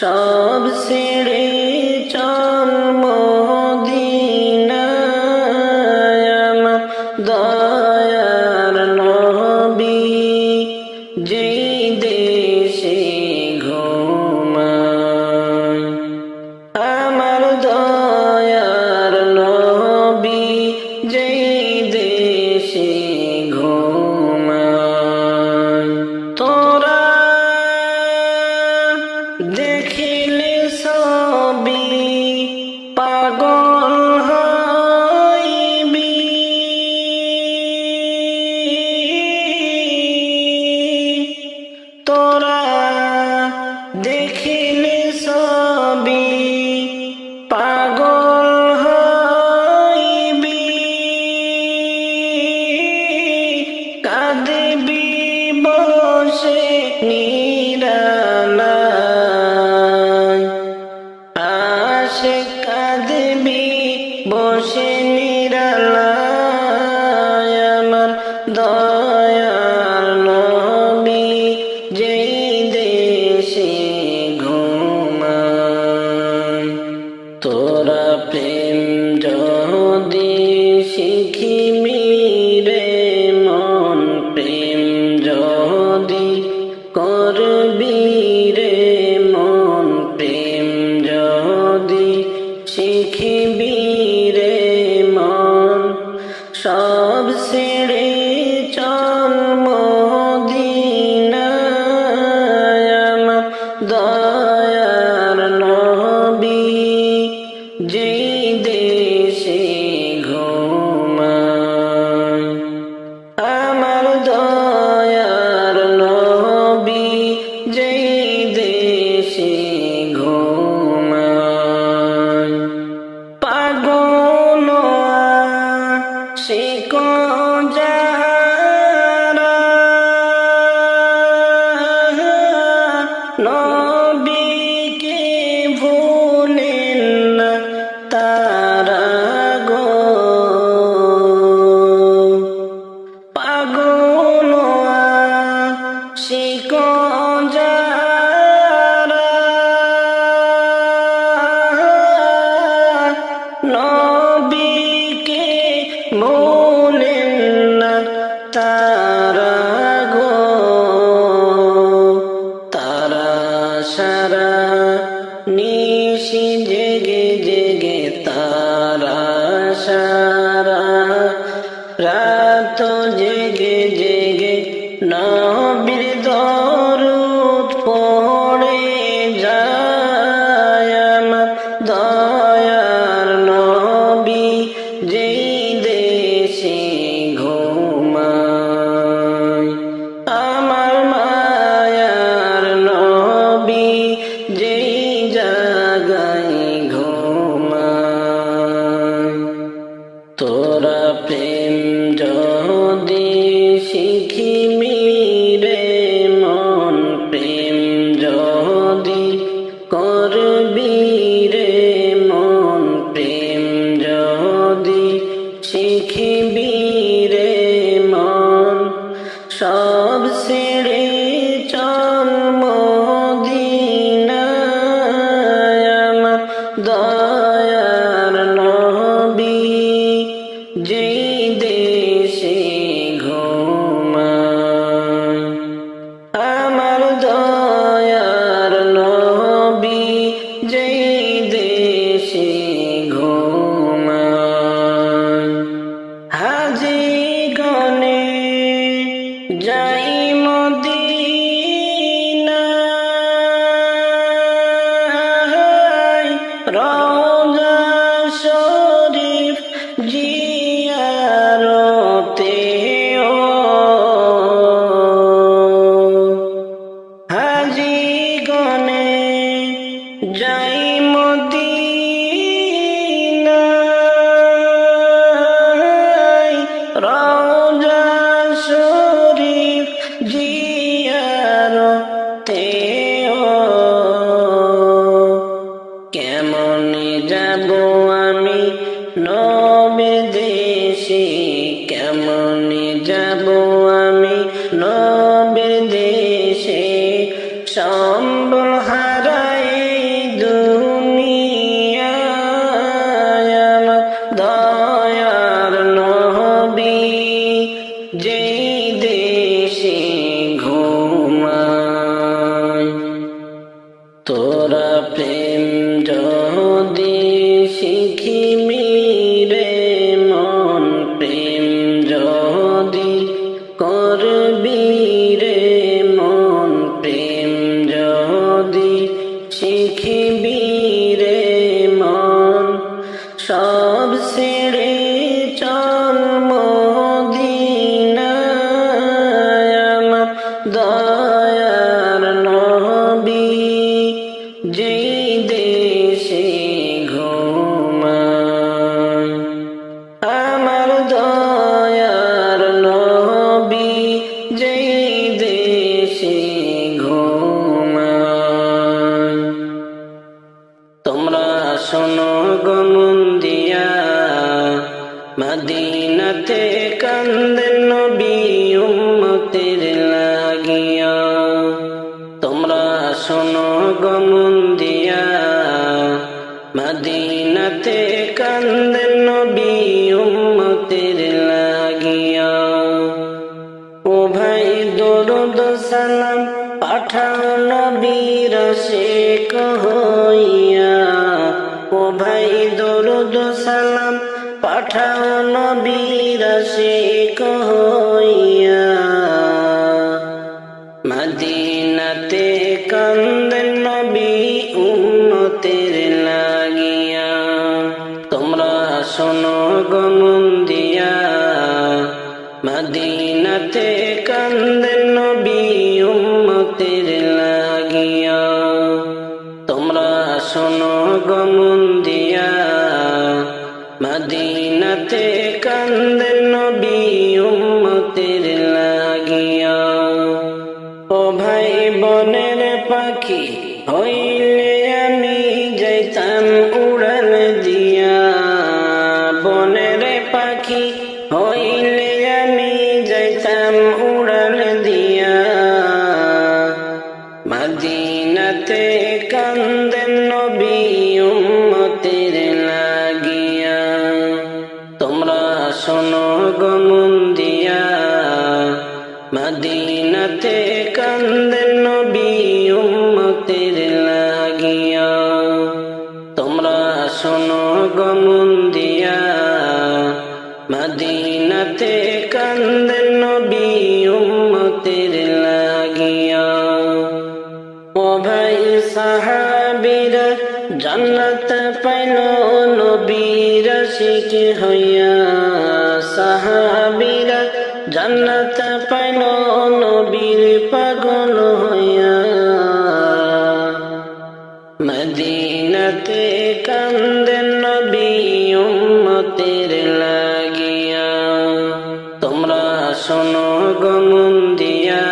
সব বসে Oh. No. সারা রাত জেগে আমার দয়ার নবী, যেই দেশে ঘুমায়। আমার দয়ার নবী, যেই দেশে ঘুমায়। তোমরা শোনো গমন্দিয়া মদিনাতে কান্দেন মদিনাতে কান্দেন নবী উম্মতের লাগিয়া। ও ভাই, দরুদ সালাম পাঠাও নবীর শেখ হইয়া। ও ভাই, দরুদ সালাম পাঠাও নবীর শেখ হইয়া মদিনাতে শোনো গমন্দিয়া মদিনাতে কান্দেন নবী উম্মতের লাগিয়া। তোমরা শোনো গমন্দিয়া মদিনাতে কান্দেন নবী উম্মতের লাগিয়া। ও ভাই সাহাবিরা, জান্নাত পাইল নবীর শিখ হইয়া। জান্নাত পাইল নবীর পাগল হইয়া। মদিনাতে কান্দেন নবী উম্মতের লাগিয়া। তোমরা শোনো গমন্দিয়া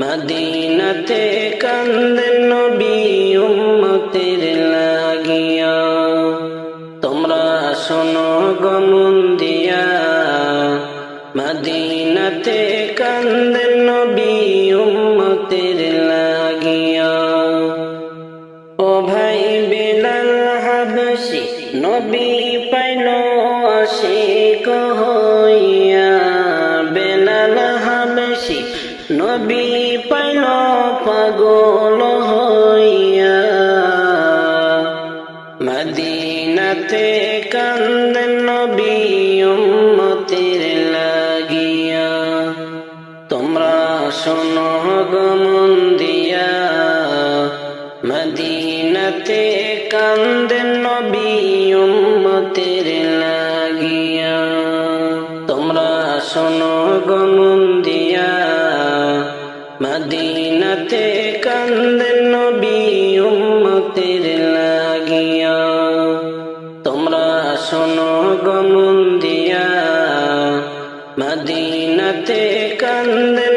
মদিনাতে কান্দেন নবী উম্মতের পাগল হইয়া। মদিনাতে কান্দেন নবী উম্মতের লাগিয়া। তোমরা শোনো গমন্দিয়া মদিনাতে কান্দেন নবী উম্মতের লাগিয়া মদিনাতে কান্দেন নবী উম্মতের লাগিয়া। তোমরা শোনো গমন্দিয়া মদিনাতে কান্দেন